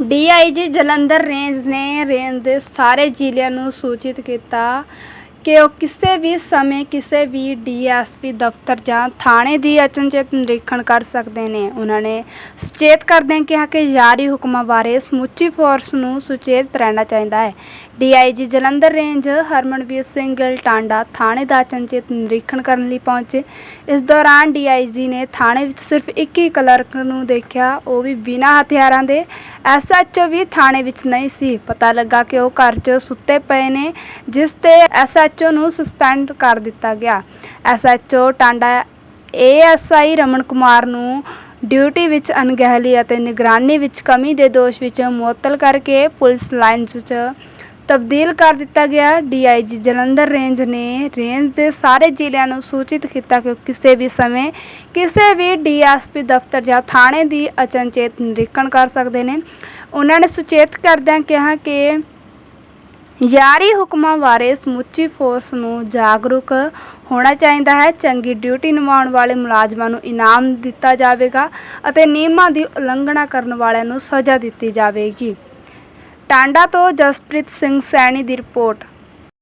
DIG Jalandhar range ਨੇ range ਦੇ ਸਾਰੇ ਜ਼ਿਲ੍ਹਿਆਂ ਨੂੰ ਸੂਚਿਤ ਕੀਤਾ ਕਿ ਉਹ ਕਿਸੇ ਵੀ ਸਮੇਂ ਕਿਸੇ ਵੀ ਡੀਐਸਪੀ ਦਫ਼ਤਰ ਜਾਂ ਥਾਣੇ ਦੀ ਅਚਨਚੇਤ ਨਿਰੀਖਣ ਕਰ ਸਕਦੇ ਨੇ। ਉਹਨਾਂ ਨੇ ਸੁਚੇਤ ਕਰਦਿਆਂ ਕਿਹਾ ਕਿ ਜਾਰੀ ਹੁਕਮਾਂ ਬਾਰੇ ਸਮੁੱਚੀ ਫੋਰਸ ਨੂੰ ਸੁਚੇਤ ਰਹਿਣਾ ਚਾਹੀਦਾ ਹੈ। ਡੀਆਈਜੀ ਜਲੰਧਰ ਰੇਂਜ ਹਰਮਨਵੀਰ ਸਿੰਘ ਗਿੱਲ ਟਾਂਡਾ ਥਾਣੇ ਦਾ ਅਚਨਚੇਤ ਨਿਰੀਖਣ ਕਰਨ ਲਈ ਪਹੁੰਚੇ। ਇਸ ਦੌਰਾਨ ਡੀਆਈਜੀ ਨੇ ਥਾਣੇ ਵਿੱਚ ਸਿਰਫ ਇੱਕ ਹੀ ਕਲਰਕ ਨੂੰ ਦੇਖਿਆ। ਉਹ ਵੀ ਬਿਨਾਂ ਹਥਿਆਰਾਂ ਦੇ ਐਸਐਚਓ ਵੀ ਥਾਣੇ ਵਿੱਚ ਨਹੀਂ ਸੀ। ਪਤਾ ਲੱਗਾ ਕਿ ਉਹ ਘਰ 'ਚ ਸੁੱਤੇ ਪਏ ਨੇ, ਜਿਸ ਤੇ ਐਸਐਚਓ ਨੂੰ ਸਸਪੈਂਡ ਕਰ ਦਿੱਤਾ ਗਿਆ। ਐਸਐਚਓ ਟਾਂਡਾ ਏਐਸਆਈ ਰਮਨ ਕੁਮਾਰ ਨੂੰ ਡਿਊਟੀ ਵਿੱਚ ਅਣਗਹਿਲੀ ਅਤੇ ਨਿਗਰਾਨੀ ਵਿੱਚ ਕਮੀ ਦੇ ਦੋਸ਼ ਵਿੱਚ ਮੁਅੱਤਲ ਕਰਕੇ ਪੁਲਿਸ ਲਾਈਨਸ ਵਿੱਚ ਤਬਦੀਲ ਕਰ ਦਿੱਤਾ ਗਿਆ। ਡੀਆਈਜੀ ਜਲੰਧਰ ਰੇਂਜ ਨੇ ਰੇਂਜ ਦੇ ਸਾਰੇ ਜ਼ਿਲ੍ਹਿਆਂ ਨੂੰ ਸੂਚਿਤ ਕੀਤਾ ਕਿ ਕਿਸੇ ਵੀ ਸਮੇਂ ਕਿਸੇ ਵੀ ਡੀਐਸਪੀ ਦਫ਼ਤਰ ਜਾਂ ਥਾਣੇ ਦੀ ਅਚਨਚੇਤ ਨਿਰੀਖਣ ਕਰ ਸਕਦੇ ਨੇ। ਉਹਨਾਂ ਨੇ ਸੁਚੇਤ ਕਰਦਿਆਂ ਕਿਹਾ ਕਿ ਜਾਰੀ ਹੁਕਮਾਂ ਬਾਰੇ ਸਮੁੱਚੀ ਫੋਰਸ ਨੂੰ ਜਾਗਰੂਕ ਹੋਣਾ ਚਾਹੀਦਾ ਹੈ। ਚੰਗੀ ਡਿਊਟੀ ਨਿਭਾਉਣ ਵਾਲੇ ਮੁਲਾਜ਼ਮਾਂ ਨੂੰ ਇਨਾਮ ਦਿੱਤਾ ਜਾਵੇਗਾ ਅਤੇ ਨਿਯਮਾਂ ਦੀ ਉਲੰਘਣਾ ਕਰਨ ਵਾਲਿਆਂ ਨੂੰ ਸਜ਼ਾ ਦਿੱਤੀ ਜਾਵੇਗੀ। ਟਾਂਡਾ ਤੋਂ ਜਸਪ੍ਰੀਤ ਸਿੰਘ ਸੈਣੀ ਦੀ ਰਿਪੋਰਟ।